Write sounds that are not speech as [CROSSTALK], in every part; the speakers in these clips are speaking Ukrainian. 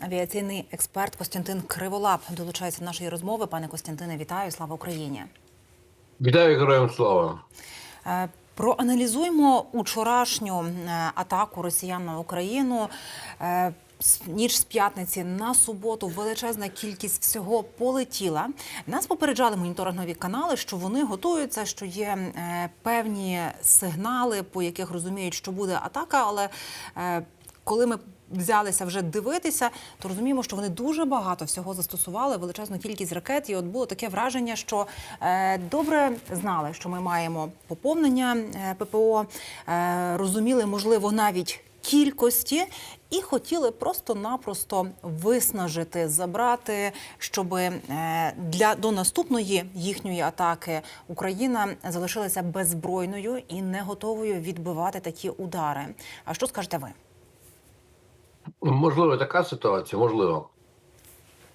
Авіаційний експерт Костянтин Криволап долучається до нашої розмови. Пане Костянтине, вітаю! Слава Україні! Вітаю героям слава. Е, Проаналізуємо учорашню е, атаку росіян на Україну. Е, з- Ніч з п'ятниці на суботу величезна кількість всього полетіла. Нас попереджали моніторингові канали, що вони готуються, що є певні сигнали, по яких розуміють, що буде атака. Але коли ми взялися вже дивитися, то розуміємо, що вони дуже багато всього застосували, величезну кількість ракет. І от було таке враження, що е, добре знали, що ми маємо поповнення е, ППО, е, розуміли, можливо, навіть кількості. І хотіли просто-напросто виснажити, забрати, щоб е, для до наступної їхньої атаки Україна залишилася беззбройною і не готовою відбивати такі удари. А що скажете ви? Можливо, така ситуація, можливо.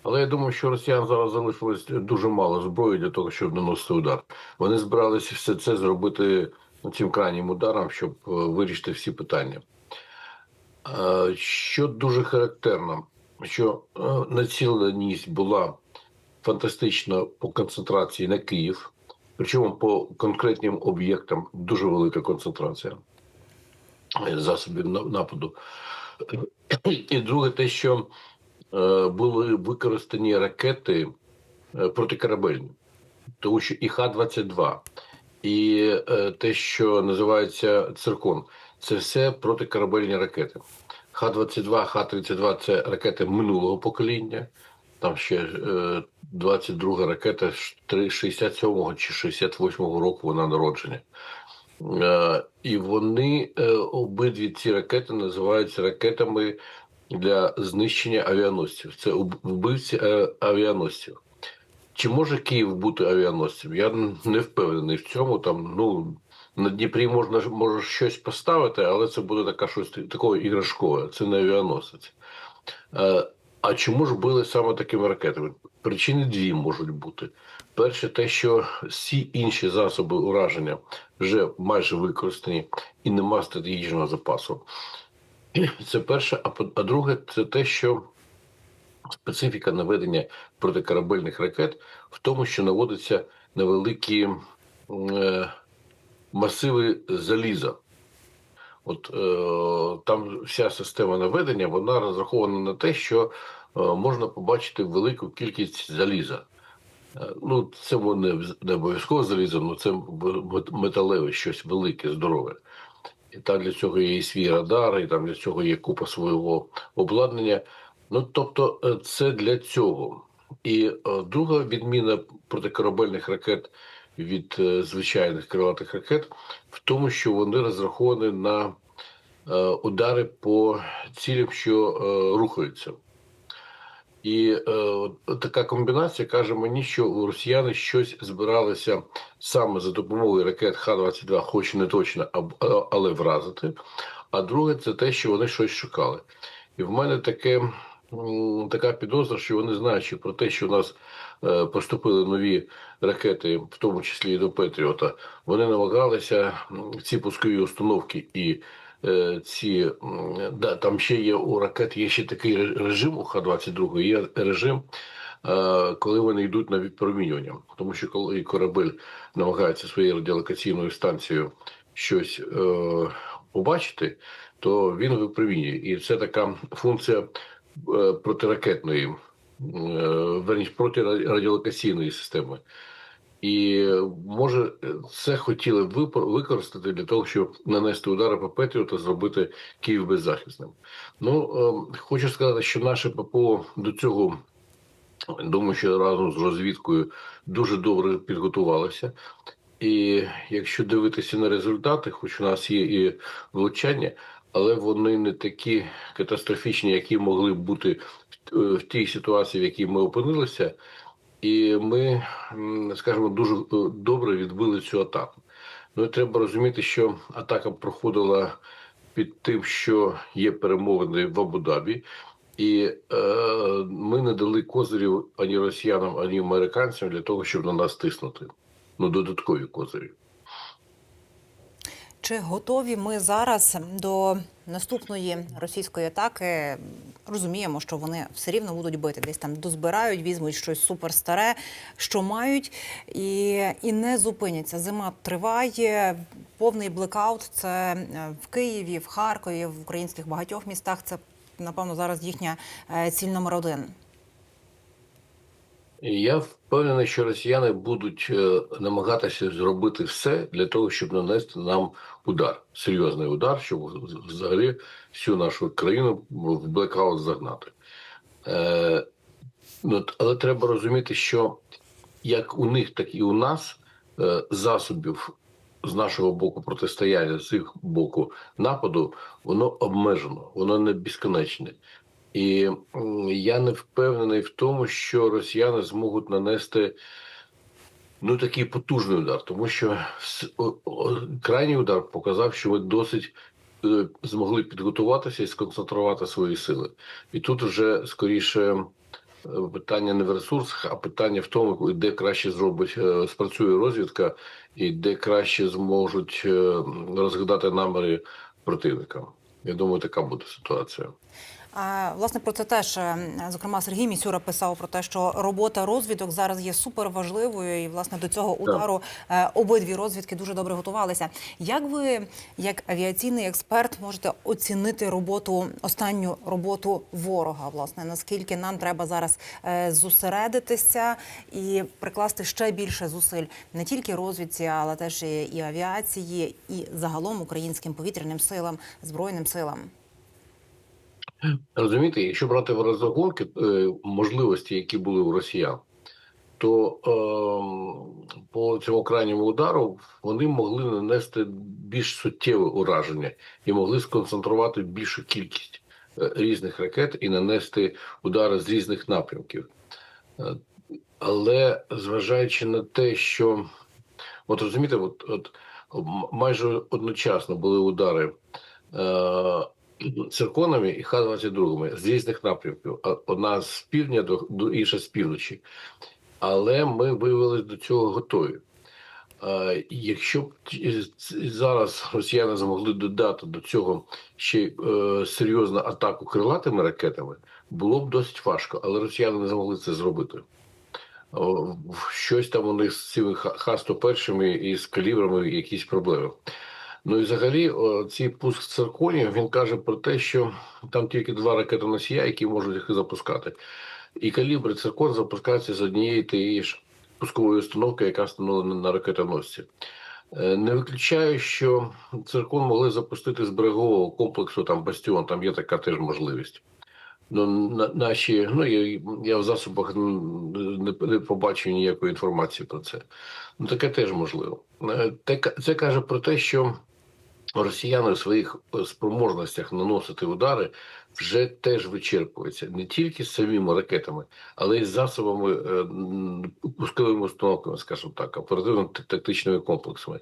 Але я думаю, що росіян зараз залишилось дуже мало зброї для того, щоб наносити удар. Вони збиралися все це зробити цим крайнім ударом, щоб е, вирішити всі питання. Е, Що дуже характерно, що е, націленість була фантастична по концентрації на Київ, причому по конкретним об'єктам дуже велика концентрація засобів нападу. І друге, те, що е, були використані ракети е, протикорабельні, тому що і Х-22, і е, те, що називається циркон, це все протикорабельні ракети. Х-22, Х-32 це ракети минулого покоління. Там ще е, 22 ракета 67-го чи 68-го року вона народження. Е, І вони е, обидві ці ракети називаються ракетами для знищення авіаносців. Це вбивці е, авіаносців. Чи може Київ бути авіаносцем? Я не впевнений в цьому. Там ну на Дніпрі можна може щось поставити, але це буде така щось такого іграшкове. Це не авіаносець. А чому ж били саме такими ракетами? Причини дві можуть бути. Перше, те, що всі інші засоби ураження вже майже використані і нема стратегічного запасу. Це перше. А а друге, це те, що специфіка наведення протикорабельних ракет в тому, що наводиться невеликі е, масиви заліза. От е, там вся система наведення вона розрахована на те, що е, можна побачити велику кількість заліза. Е, Ну, це не, не обов'язково залізо, але це металеве щось велике, здорове. І там для цього є і свій радар, і там для цього є купа свого обладнання. Ну, тобто, е, це для цього. І е, друга відміна протикорабельних ракет від е, звичайних крилатих ракет в тому, що вони розраховані на е, удари по цілям, що е, рухаються. І така комбінація каже мені, що росіяни щось збиралися саме за допомогою ракет Х-22, хоч не точно, але вразити. А друге, це те, що вони щось шукали. І в мене таке, така підозра, що вони знаючи про те, що у нас е, поступили нові ракети, в тому числі і до Петріота, вони намагалися ці пускові установки і е, ці да, там ще є у ракет, є ще такий режим у Х-22, є режим. е, Коли вони йдуть на відпромінювання, тому що коли корабель намагається своєю радіолокаційною станцією щось е, побачити, то він випромінює. І це така функція протиракетної, е, верніше протирадіолокаційної системи. І е, може це хотіли використати для того, щоб нанести удари по Петріо та зробити Київ беззахисним. Ну е, хочу сказати, що наше ППО до цього думаю, що разом з розвідкою дуже добре підготувалося. І якщо дивитися на результати, хоч у нас є і влучання, але вони не такі катастрофічні, які могли б бути в, в тій ситуації, в якій ми опинилися. І ми, скажімо, дуже е, добре відбили цю атаку. Ну і треба розуміти, що атака проходила під тим, що є перемовини в Абу-Дабі, і е, ми не дали козирів ані росіянам, ані американцям для того, щоб на нас тиснути. Ну, додаткові козирі. Чи готові ми зараз до наступної російської атаки? Розуміємо, що вони все рівно будуть бити, десь там дозбирають, візьмуть щось суперстаре, що мають, і, і не зупиняться. Зима триває, повний блекаут. Це е, в Києві, в Харкові, в українських багатьох містах. Це напевно зараз їхня е, ціль номер один. Я впевнений, що росіяни будуть е, намагатися зробити все для того, щоб нанести нам удар, серйозний удар, щоб взагалі всю нашу країну в блекаут загнати. Е, ну, але треба розуміти, що як у них, так і у нас е, засобів з нашого боку протистояння, з їх боку нападу, воно обмежено, воно не безконечне. І я не впевнений в тому, що росіяни зможуть нанести ну такий потужний удар, тому що крайній удар показав, що ми досить е, змогли підготуватися і сконцентрувати свої сили. І тут вже скоріше е, питання не в ресурсах, а питання в тому, де краще зробить е, спрацює розвідка, і де краще зможуть розгадати наміри противника. Я думаю, така буде ситуація. Власне, про це теж е, зокрема Сергій Місюра писав про те, що робота розвідок зараз є суперважливою, і власне до цього удару е, обидві розвідки дуже добре готувалися. Як ви, як авіаційний експерт, можете оцінити роботу останню роботу ворога? Власне, наскільки нам треба зараз е, зосередитися і прикласти ще більше зусиль не тільки розвідці, але теж і авіації, і загалом українським повітряним силам, збройним силам? Розумієте, якщо брати в розрахунки е, можливості, які були у росіян, то е, по цьому крайньому удару вони могли нанести більш суттєве ураження і могли сконцентрувати більшу кількість е, різних ракет і нанести удари з різних напрямків. Е, але зважаючи на те, що от розумієте, от, от майже одночасно були удари. Цирконами і Х-22 з різних напрямків. Одна з півдня, до, інша з півночі. Але ми виявилися до цього готові. Якщо б зараз росіяни змогли додати до цього ще е, серйозну атаку крилатими ракетами, було б досить важко, але росіяни не змогли це зробити. Щось там у них з цими Х- Х-101 і з калібрами якісь проблеми. Ну і взагалі, цей пуск цирконів він каже про те, що там тільки два ракетоносія, які можуть їх запускати. І калібри циркон запускаються з однієї тієї ж пускової установки, яка встановлена на ракетоносці. Е, Не виключаю, що циркон могли запустити з берегового комплексу там Бастіон, там є така теж можливість. Ну, на, наші, ну я, я в засобах не, не побачив ніякої інформації про це. Ну, таке теж можливо. Е, ка- це каже про те, що росіяни в своїх е, спроможностях наносити удари вже теж вичерпуються не тільки самими ракетами, але й засобами е, пусковими установками, скажімо так, оперативно-тактичними комплексами.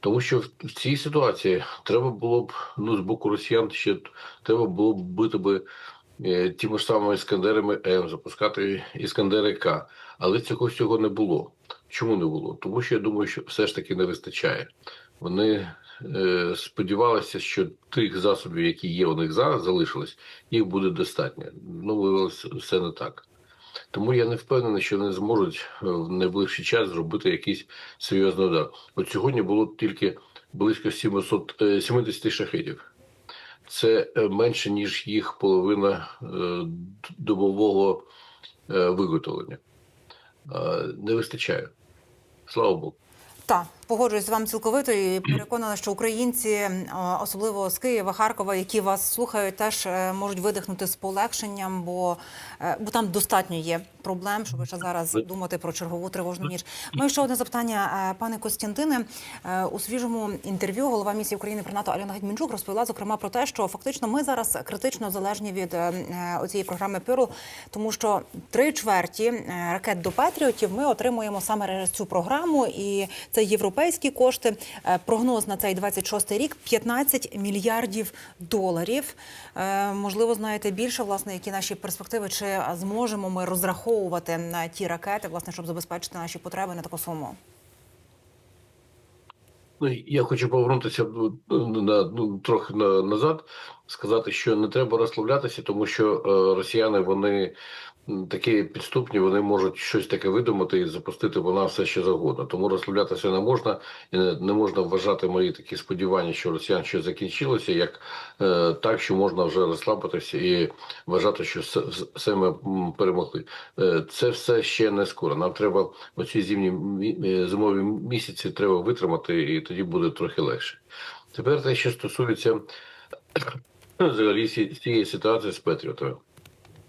Тому що в цій ситуації треба було б ну з боку росіян ще треба було б бити би е, тими ж самими іскандерами М, запускати іскандери К. Але цього всього не було. Чому не було? Тому що я думаю, що все ж таки не вистачає. Вони сподівалися, що тих засобів, які є у них зараз, залишилось, їх буде достатньо. Ну, виявилося все не так. Тому я не впевнений, що вони зможуть е, в найближчий час зробити якийсь серйозний удар. От сьогодні було тільки близько 700, е, 70 шахетів. Це е, менше, ніж їх половина е, добового е, виготовлення. Е, Не вистачає. Слава Богу. Так, погоджуюсь з вами цілковито і переконана, що українці, е, особливо з Києва, Харкова, які вас слухають, теж е, можуть видихнути з полегшенням, бо, е, бо там достатньо є проблем, щоб ще зараз думати про чергову тривожну ніч. Маю ще одне запитання, пане Костянтине. У свіжому інтерв'ю голова місії України при НАТО Альона Гетьмінчук розповіла зокрема про те, що фактично ми зараз критично залежні від оцієї програми Пирл, тому що три чверті ракет до Петріотів ми отримуємо саме через цю програму, і це європейські кошти. Е, Прогноз на цей 26-й рік 15 мільярдів доларів. Е, Можливо, знаєте більше, власне, які наші перспективи, чи зможемо ми розраховувати на ті ракети, власне, щоб забезпечити наші потреби на таку суму. Ну, я хочу повернутися ну, на ну, трохи на, назад, сказати, що не треба розслаблятися, тому що е, росіяни вони такі підступні, вони можуть щось таке видумати і запустити по нас все що завгодно. Тому розслаблятися не можна, і не, можна вважати мої такі сподівання, що росіян щось закінчилося, як е, так, що можна вже розслабитися і вважати, що все, ми перемогли. Е, це все ще не скоро. Нам треба оці зимні е, зимові місяці треба витримати, і тоді буде трохи легше. Тепер те, що стосується взагалі ці- цієї ситуації з Петріотами.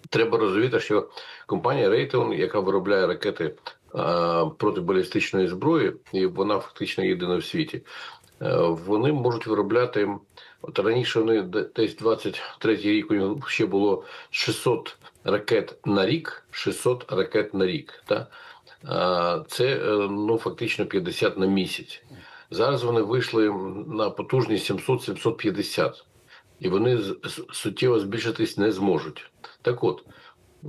Треба розуміти, що компанія Raytheon, яка виробляє ракети а, протибалістичної зброї, і вона фактично єдина в світі, е, вони можуть виробляти. От раніше вони де- десь 23 рік у них ще було 600 ракет на рік, 600 ракет на рік. Та? Це е, ну фактично 50 на місяць. Зараз вони вийшли на потужність 700-750, і вони суттєво збільшитись не зможуть. Так от,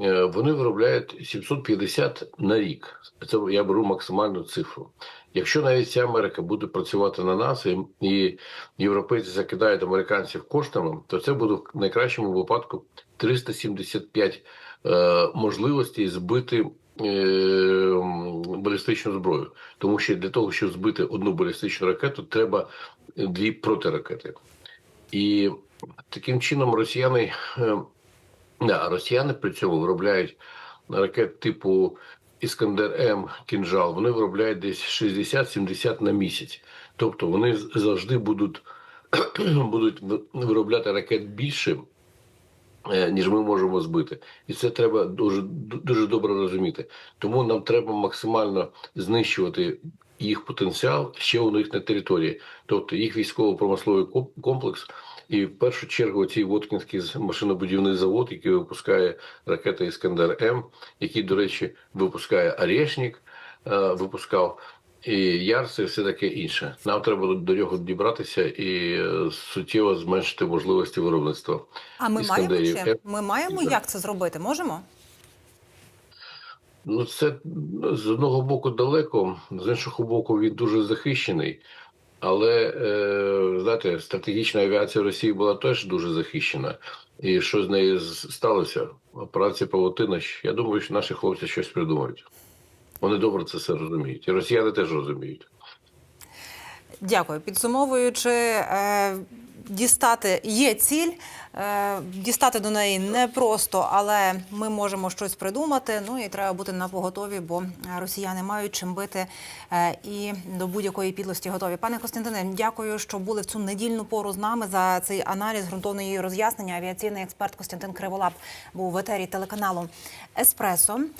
е, вони виробляють 750 на рік. Це я беру максимальну цифру. Якщо навіть ця Америка буде працювати на нас, і, і європейці закидають американців коштами, то це буде в найкращому випадку 375 е, можливостей збити е, балістичну зброю. Тому що для того, щоб збити одну балістичну ракету, треба дві протиракети. І таким чином росіяни, е, да, росіяни при цьому виробляють ракет типу Іскандер М кінжал. Вони виробляють десь 60-70 на місяць. Тобто вони завжди будуть, [CLEARS THROAT] будуть виробляти ракет більше. е, Ніж ми можемо збити, і це треба дуже дуже добре розуміти. Тому нам треба максимально знищувати їх потенціал ще у них на території, тобто їх військово-промисловий комплекс, і в першу чергу цей Воткінський машинобудівний завод, який випускає ракети Іскандер М, який, до речі, випускає Орешник, е, випускав. І Ярс і все таке інше. Нам треба до нього дібратися і е, суттєво зменшити можливості виробництва. А ми маємо чи? Ми маємо як це зробити? Можемо? Ну, це ну, з одного боку далеко, з іншого боку, він дуже захищений. Але е, знаєте, стратегічна авіація Росії була теж дуже захищена. І що з нею сталося? Операція Павутина. Я думаю, що наші хлопці щось придумають. Вони добре це все розуміють. І росіяни теж розуміють. Дякую. Підсумовуючи, е, дістати є ціль, е, дістати до неї непросто, але ми можемо щось придумати. Ну і треба бути на поготові, бо росіяни мають чим бити е, і до будь-якої підлості готові. Пане Костянтине, дякую, що були в цю недільну пору з нами за цей аналіз ґрунтовної її роз'яснення. Авіаційний експерт Костянтин Криволап був в етері телеканалу Еспресо.